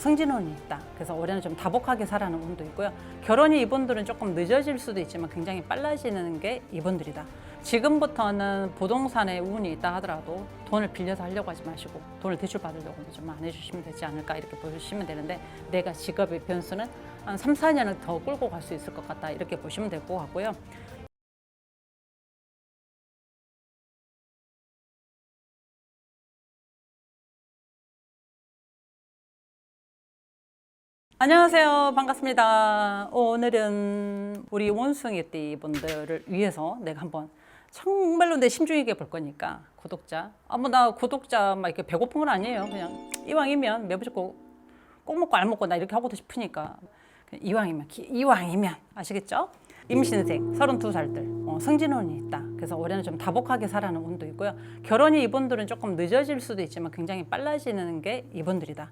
성진운이 있다. 그래서 올해는 좀 다복하게 살아는 운도 있고요. 결혼이 이분들은 조금 늦어질 수도 있지만 굉장히 빨라지는 게 이분들이다. 지금부터는 부동산에 운이 있다 하더라도 돈을 빌려서 하려고 하지 마시고 돈을 대출 받으려고 좀 안 해주시면 되지 않을까 이렇게 보시면 되는데 내가 직업의 변수는 한 3, 4년을 더 끌고 갈 수 있을 것 같다 이렇게 보시면 될 것 같고요. 안녕하세요. 반갑습니다. 오늘은 우리 원숭이 띠 분들을 위해서 내가 한번 정말로 내 심중 있게 볼 거니까 구독자. 아, 뭐나 구독자 막 이렇게 배고픈 건 아니에요. 그냥 이왕이면 매부쇼 꼭, 꼭 먹고 안 먹고 나 이렇게 하고도 싶으니까 이왕이면 기- 이왕이면 아시겠죠? 임신생 32살들 어, 성진운이 있다. 그래서 올해는 좀 다복하게 살아는 운도 있고요. 결혼이 이분들은 조금 늦어질 수도 있지만 굉장히 빨라지는 게 이분들이다.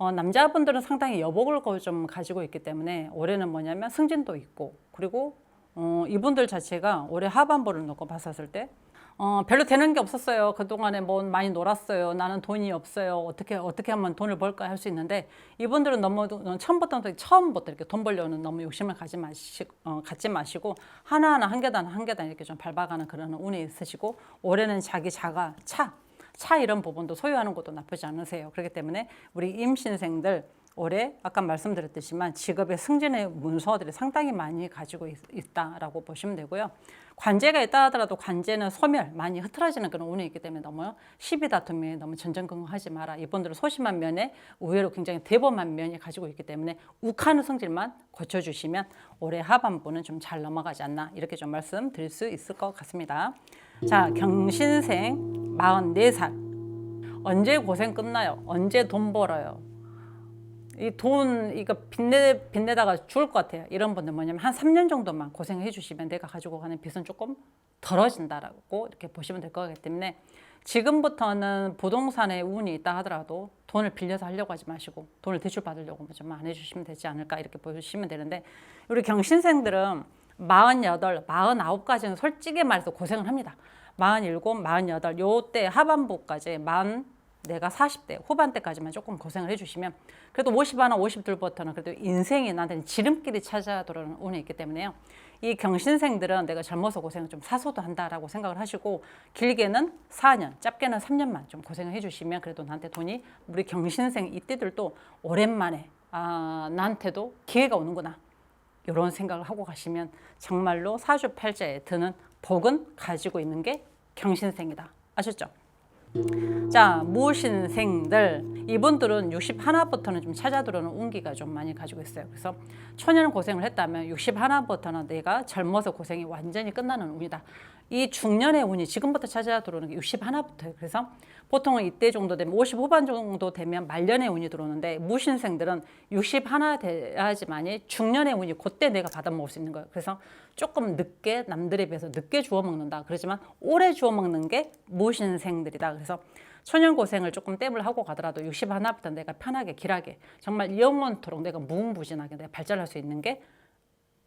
어, 남자분들은 상당히 여복을 거- 좀 가지고 있기 때문에 올해는 뭐냐면 승진도 있고 그리고 어, 이분들 자체가 올해 하반부를 놓고 봤었을 때 어, 별로 되는 게 없었어요. 그동안에 뭐 많이 놀았어요. 나는 돈이 없어요. 어떻게 어떻게 하면 돈을 벌까 할 수 있는데 이분들은 너무 처음부터 처음부터 이렇게 돈 벌려는 너무 욕심을 가지 마시 어, 갖지 마시고 하나하나 한 계단 한 계단 이렇게 좀 밟아가는 그런 운이 있으시고 올해는 자기 자가 차 차 이런 부분도 소유하는 것도 나쁘지 않으세요. 그렇기 때문에 우리 임신생들 올해 아까 말씀드렸듯이만 직업의 승진의 문서들이 상당히 많이 가지고 있, 있다라고 보시면 되고요. 관제가 있다 하더라도 관제는 소멸 많이 흐트러지는 그런 운이 있기 때문에 너무 시비 다툼이 너무 전전긍긍하지 마라. 이분들은 소심한 면에 의외로 굉장히 대범한 면이 가지고 있기 때문에 욱하는 성질만 고쳐주시면 올해 하반부는 좀 잘 넘어가지 않나 이렇게 좀 말씀드릴 수 있을 것 같습니다. 자 경신생 44살 언제 고생 끝나요? 언제 돈 벌어요? 이 돈 이거 빚내 빚내다가 죽을 것 같아요. 이런 분들 뭐냐면 한 3년 정도만 고생해 주시면 내가 가지고 가는 빚은 조금 덜어진다라고 이렇게 보시면 될 거기 때문에 지금부터는 부동산에 운이 있다 하더라도 돈을 빌려서 하려고 하지 마시고 돈을 대출 받으려고 좀 안 해주시면 되지 않을까 이렇게 보시면 되는데 우리 경신생들은 48, 49까지는 솔직히 말해서 고생을 합니다. 47, 48 요때 하반부까지 만 내가 40대 후반대까지만 조금 고생을 해주시면 그래도 50 하나 50들부터는 그래도 인생이 나한테는 지름길이 찾아 들어오는 운이 있기 때문에요. 이 경신생들은 내가 젊어서 고생을 좀 사소도 한다라고 생각을 하시고 길게는 4년, 짧게는 3년만 좀 고생을 해주시면 그래도 나한테 돈이 우리 경신생 이때들도 오랜만에 아, 나한테도 기회가 오는구나. 이런 생각을 하고 가시면 정말로 사주팔자에 드는 복은 가지고 있는 게 경신생이다. 아셨죠? 자, 무신생들 이분들은 61부터는 좀 찾아 들어오는 운기가 좀 많이 가지고 있어요. 그래서 초년 고생을 했다면 61부터는 내가 젊어서 고생이 완전히 끝나는 운이다. 이 중년의 운이 지금부터 찾아 들어오는 게 61부터예요. 그래서 보통은 이때 정도 되면 50 후반 정도 되면 말년의 운이 들어오는데 무신생들은 61 돼야지만이 중년의 운이 그때 내가 받아 먹을 수 있는 거예요. 그래서 조금 늦게 남들에 비해서 늦게 주워 먹는다. 그렇지만 오래 주워 먹는 게 무신생들이다. 그래서 초년 고생을 조금 땜을 하고 가더라도 61부터 내가 편하게 길하게 정말 영원토록 내가 무궁무진하게 내가 발전할 수 있는 게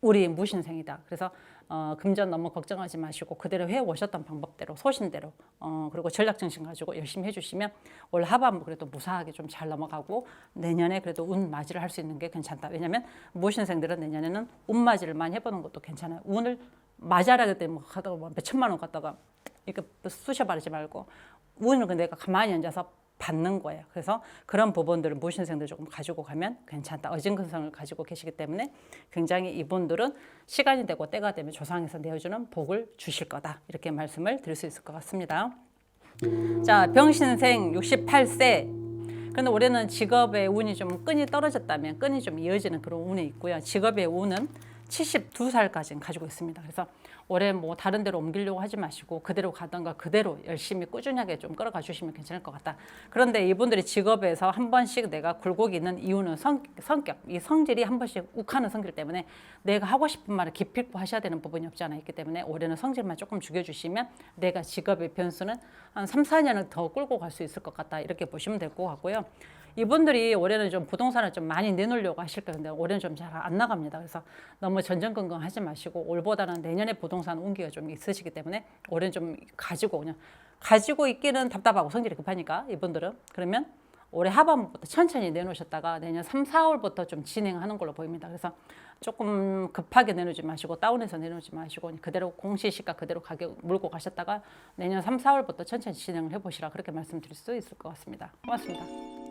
우리 무신생이다. 그래서 어, 금전 너무 걱정하지 마시고 그대로 해 오셨던 방법대로 소신대로 어, 그리고 전략 정신 가지고 열심히 해주시면 올 하반부 그래도 무사하게 좀 잘 넘어가고 내년에 그래도 운 맞이를 할 수 있는 게 괜찮다. 왜냐하면 무신생들은 내년에는 운 맞이를 많이 해보는 것도 괜찮아요. 운을 맞이하라기 때문에 뭐 하다가 뭐 몇천만 원 갖다가 이렇게 쑤셔 바르지 말고 운을 그 내가 가만히 앉아서 받는 거예요. 그래서 그런 부분들을 무신생들 조금 가지고 가면 괜찮다. 어진근성을 가지고 계시기 때문에 굉장히 이분들은 시간이 되고 때가 되면 조상에서 내어주는 복을 주실 거다. 이렇게 말씀을 드릴 수 있을 것 같습니다. 자, 병신생 68세. 근데 올해는 직업의 운이 좀 끈이 떨어졌다면 끈이 좀 이어지는 그런 운이 있고요. 직업의 운은 72살까지는 가지고 있습니다. 그래서 올해 뭐 다른 데로 옮기려고 하지 마시고 그대로 가던가 그대로 열심히 꾸준하게 좀 끌어가 주시면 괜찮을 것 같다. 그런데 이분들이 직업에서 한 번씩 내가 굴곡이 있는 이유는 성, 성격, 이 성질이 한 번씩 욱하는 성질 때문에 내가 하고 싶은 말을 기필코 하셔야 되는 부분이 없지 않아 있기 때문에 올해는 성질만 조금 죽여주시면 내가 직업의 변수는 한 3, 4년을 더 끌고 갈 수 있을 것 같다. 이렇게 보시면 될 것 같고요. 이분들이 올해는 좀 부동산을 좀 많이 내놓으려고 하실 건데 올해는 좀 잘 안 나갑니다. 그래서 너무 전전긍긍하지 마시고 올보다는 내년에 부동산 운기가 좀 있으시기 때문에 올해는 좀 가지고 그냥 가지고 있기는 답답하고 성질이 급하니까 이분들은 그러면 올해 하반부터 천천히 내놓으셨다가 내년 3, 4월부터 좀 진행하는 걸로 보입니다. 그래서 조금 급하게 내놓지 마시고 다운해서 내놓지 마시고 그대로 공시시가 그대로 가격 물고 가셨다가 내년 3, 4월부터 천천히 진행을 해보시라 그렇게 말씀드릴 수 있을 것 같습니다. 고맙습니다.